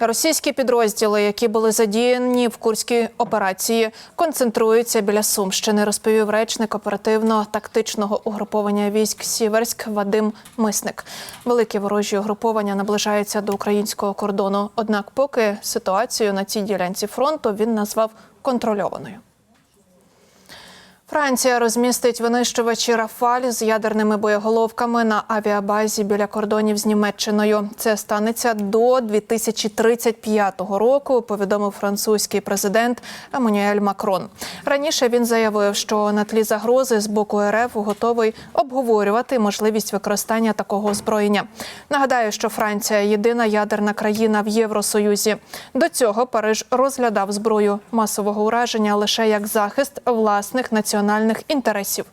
Російські підрозділи, які були задіяні в курській операції, концентруються біля Сумщини, розповів речник оперативно-тактичного угруповання військ Сіверськ Вадим Мисник. Великі ворожі угруповання наближаються до українського кордону. Однак, поки ситуацію на цій ділянці фронту він назвав контрольованою. Франція розмістить винищувачі Рафаль з ядерними боєголовками на авіабазі біля кордонів з Німеччиною. Це станеться до 2035 року. Повідомив французький президент Еммануель Макрон. Раніше він заявив, що на тлі загрози з боку РФ готовий обговорювати можливість використання такого озброєння. Нагадаю, що Франція єдина ядерна країна в Євросоюзі. До цього Париж розглядав зброю масового ураження лише як захист власних національних інтересів.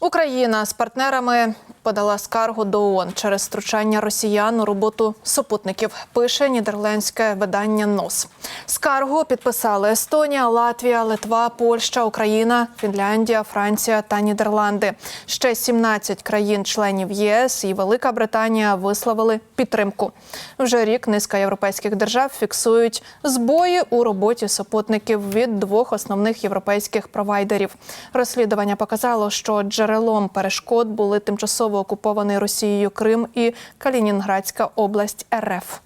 Україна з партнерами подала скаргу до ООН через втручання росіян у роботу супутників. Пише нідерландське видання НОС. Скаргу підписали Естонія, Латвія, Литва, Польща, Україна, Фінляндія, Франція та Нідерланди. Ще 17 країн-членів ЄС і Велика Британія висловили підтримку. Вже рік низка європейських держав фіксують збої у роботі супутників від двох основних європейських провайдерів. Розслідування показало, що джерелом перешкод були тимчасово окупований Росією Крим і Калінінградська область РФ.